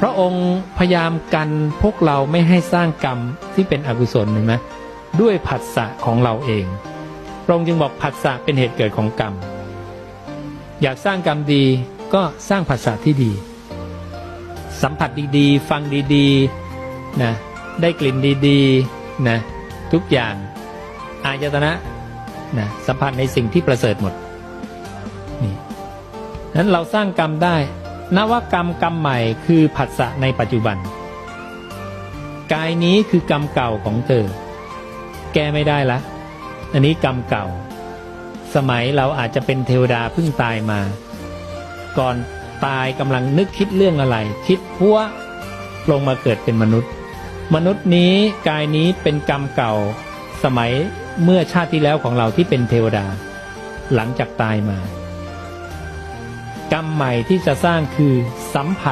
พระองค์พยายามกันพวกเราไม่ให้สร้างกรรมที่เป็นอกุศลเห็นไหมด้วยผัสสะของเราเอง พระองค์จึงบอกผัสสะเป็นเหตุเกิดของกรรม อยากสร้างกรรมดีก็สร้างผัสสะที่ดี สัมผัสดีๆ ฟังดีๆนะได้กลิ่นดีๆนะทุกอย่างอายตนะนะสัมผัสในสิ่งที่ประเสริฐหมดนี่นั้นเราสร้างกรรมได้ นวกรรมกรรมใหม่คือผัสสะในปัจจุบัน กายนี้คือกรรมเก่าของเธอ แก้ไม่ได้ละ อันนี้กรรมเก่า สมัยเราอาจจะเป็นเทวดาเพิ่งตายมา ก่อนตายกำลังนึกคิดเรื่องอะไร คิดพัวลงมาเกิดเป็นมนุษย์ มนุษย์นี้กายนี้เป็นกรรมเก่า สมัยเมื่อชาติที่แล้วของเราที่เป็นเทวดา หลังจากตายมา กรรมใหม่ที่จะสร้างคือสัมผัส